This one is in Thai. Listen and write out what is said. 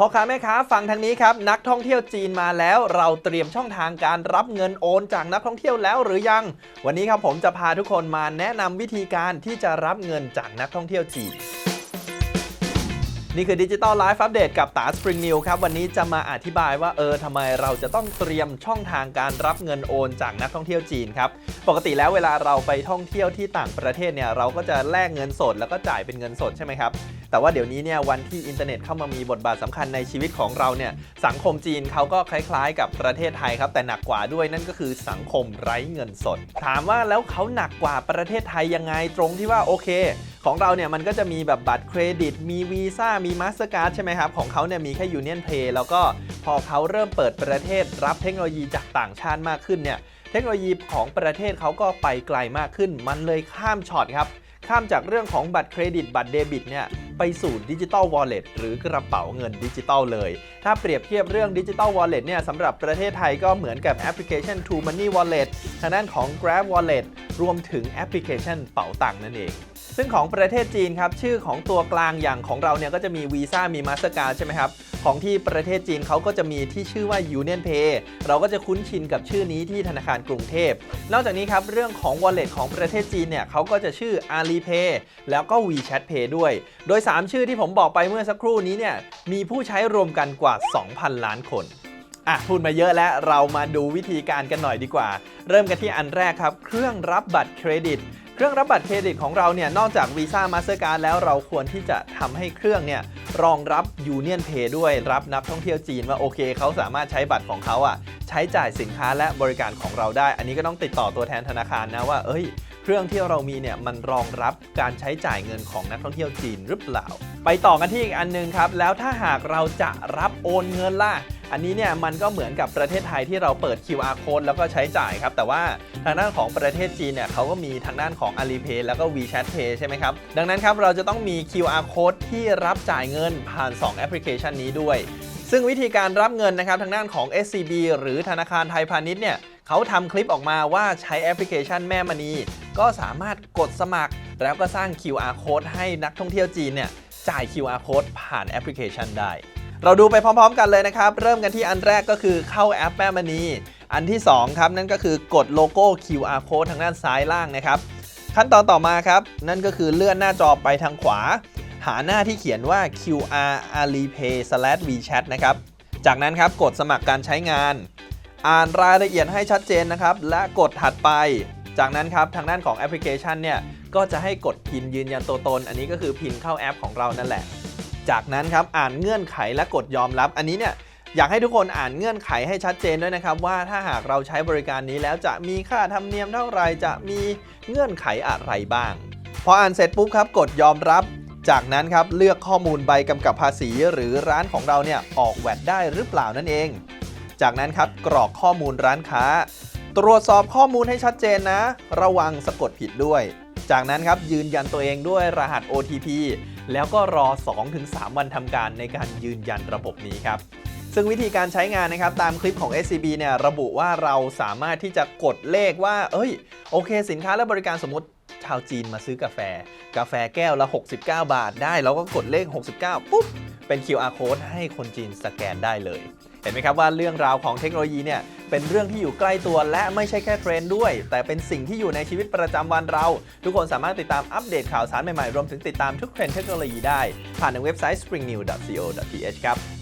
พ่อค้าแม่ค้าฟังทางนี้ครับ นักท่องเที่ยวจีนมาแล้ว เราเตรียมช่องทางการรับเงินโอนจากนักท่องเที่ยวแล้วหรือยัง วันนี้ครับผมจะพาทุกคนมาแนะนำวิธีการที่จะรับเงินจากนักท่องเที่ยวจีนนี่คือดิจิตอลไลฟ์อัปเดตกับตาสปริงนิวครับ วันนี้จะมาอธิบายว่าเออทำไมเราจะต้องเตรียมช่องทางการรับเงินโอนจากนักท่องเที่ยวจีนครับ ปกติแล้วเวลาเราไปท่องเที่ยวที่ต่างประเทศเนี่ยเราก็จะแลกเงินสดแล้วก็จ่ายเป็นเงินสดใช่ไหมครับ แต่ว่าเดี๋ยวนี้เนี่ยวันที่อินเทอร์เน็ตเข้ามามีบทบาทสำคัญในชีวิตของเราเนี่ยสังคมจีนเขาก็คล้ายๆ กับประเทศไทยครับแต่หนักกว่าด้วยนั่นก็คือสังคมไร้เงินสด ถามว่าแล้วเขาหนักกว่าประเทศไทยยังไงตรงที่ว่าโอเค ของเราเนี่ยมันก็จะมีแบบบัตรเครดิต มีวีซ่ามีมาสเตอร์การ์ดใช่ไหมครับของเขาเนี่ยมีแค่ Union Pay แล้วก็พอเขาเริ่มเปิดประเทศรับเทคโนโลยีจากต่างชาติมากขึ้นเนี่ยเทคโนโลยีของประเทศเขาก็ไปไกลมากขึ้น มันเลยข้ามช็อตครับ ข้ามจากเรื่องของบัตรเครดิต บัตรเดบิตเนี่ย ไปสู่ดิจิ t a ลวอลเล็ตหรือกระเป๋าเงินดิจิตอลเลย ถ้าเปรียบเทียบเรื่องดิจิ t a ลวอลเล็ตเนี่ยสำหรับประเทศไทยก็เหมือนกับแอปพลิเคชัน True Money Wallet ทางด้านของ Grab Wallet รวมถึงแอปพลิเคชันเป๋าตังนั่นเองซึ่งของประเทศจีนครับ ชื่อของตัวกลางอย่างของเราเนี่ยก็จะมีวีซ่ามีมาสเตอร์การใช่ไหมครับ ของที่ประเทศจีนเขาก็จะมีที่ชื่อว่า Union Pay เราก็จะคุ้นชินกับชื่อนี้ที่ธนาคารกรุงเทพ นอกจากนี้ครับ เรื่องของ Wallet ของประเทศจีนเนี่ยเขาก็จะชื่อ Alipay แล้วก็ WeChat Pay ด้วย โดย3 ชื่อที่ผมบอกไปเมื่อสักครู่นี้เนี่ยมีผู้ใช้รวมกันกว่า 2,000 ล้านคนอะพูดมาเยอะแล้วเรามาดูวิธีการกันหน่อยดีกว่า เริ่มกันที่อันแรกครับ เครื่องรับบัตรเครดิต เครื่องรับบัตรเครดิตของเราเนี่ยนอกจากวีซ่ามาสเตอร์การแล้วเราควรที่จะทำให้เครื่องเนี่ยรองรับ Union Pay ด้วยรับนักท่องเที่ยวจีนว่าโอเคเขาสามารถใช้บัตรของเขาอะใช้จ่ายสินค้าและบริการของเราได้ อันนี้ก็ต้องติดต่อตัวแทนธนาคารนะว่า เอ้ย เครื่องที่เรามีเนี่ยมันรองรับการใช้จ่ายเงินของนักท่องเที่ยวจีนหรือเปล่า ไปต่อกันที่อีกอันหนึงครับ แล้วถ้าหากเราจะรับโอนเงินล่ะ อันนี้เนี่ยมันก็เหมือนกับประเทศไทยที่เราเปิด QR code แล้วก็ใช้จ่ายครับ แต่ว่าทางด้านของประเทศจีนเนี่ยเขาก็มีทางด้านของ Alipay แล้วก็ WeChat Pay ใช่ไหมครับ ดังนั้นครับเราจะต้องมี QR code ที่รับจ่ายเงินผ่าน 2 แอปพลิเคชันนี้ด้วย ซึ่งวิธีการรับเงินนะครับทางด้านของ SCB หรือธนาคารไทยพาณิชย์เนี่ยเขาทำคลิปออกมาว่าใช้แอปพลิเคชันแม่มณี ก็สามารถกดสมัคร แล้วก็สร้าง QR code ให้นักท่องเที่ยวจีนเนี่ยจ่าย QR code ผ่านแอปพลิเคชันได้ เราดูไปพร้อมๆ กันเลยนะครับ เริ่มกันที่อันแรกก็คือเข้าแอปแม่มณี อันที่ 2 ครับนั่นก็คือกดโลโก้ QR code ทางด้านซ้ายล่างนะครับ ขั้นตอนต่อมาครับ นั่นก็คือเลื่อนหน้าจอไปทางขวาาหน้าที่เขียนว่า QR Alipay slash WeChat นะครับ จากนั้นครับกดสมัครการใช้งาน อ่านรายละเอียดให้ชัดเจนนะครับ และกดถัดไป จากนั้นครับทางด้านของแอปพลิเคชันเนี่ยก็จะให้กดพินยืนยันตัวตน อันนี้ก็คือพินเข้าแอปของเรานั่นแหละ จากนั้นครับอ่านเงื่อนไขและกดยอมรับ อันนี้เนี่ยอยากให้ทุกคนอ่านเงื่อนไขให้ชัดเจนด้วยนะครับ ว่าถ้าหากเราใช้บริการนี้แล้วจะมีค่าธรรมเนียมเท่าไหร่จะมีเงื่อนไขอะไรบ้าง พออ่านเสร็จปุ๊บครับ กดยอมรับ จากนั้นครับเลือกข้อมูลใบกำกับภาษีหรือร้านของเราเนี่ยออกแวดได้หรือเปล่านั่นเอง จากนั้นครับกรอกข้อมูลร้านค้า ตรวจสอบข้อมูลให้ชัดเจนนะ ระวังสะกดผิดด้วย จากนั้นครับยืนยันตัวเองด้วยรหัส OTP แล้วก็รอ 2-3 วันทำการในการยืนยันระบบนี้ครับ ซึ่งวิธีการใช้งานนะครับตามคลิปของ SCB เนี่ยระบุว่าเราสามารถที่จะกดเลขว่า เอ้ยโอเค สินค้าและบริการสมมติ ชาวจีนมาซื้อกาแฟ กาแฟแก้วละ 69 บาทได้ เราก็กดเลข 69 ปุ๊บ เป็น QR code ให้คนจีนสแกนได้เลย เห็นไหมครับว่าเรื่องราวของเทคโนโลยีเนี่ย เป็นเรื่องที่อยู่ใกล้ตัวและไม่ใช่แค่เทรนด์ด้วย แต่เป็นสิ่งที่อยู่ในชีวิตประจำวันเรา ทุกคนสามารถติดตามอัปเดตข่าวสารใหม่ๆ รวมถึงติดตามทุกเทรนด์เทคโนโลยีได้ ผ่านทางเว็บไซต์ springnew.co.th ครับ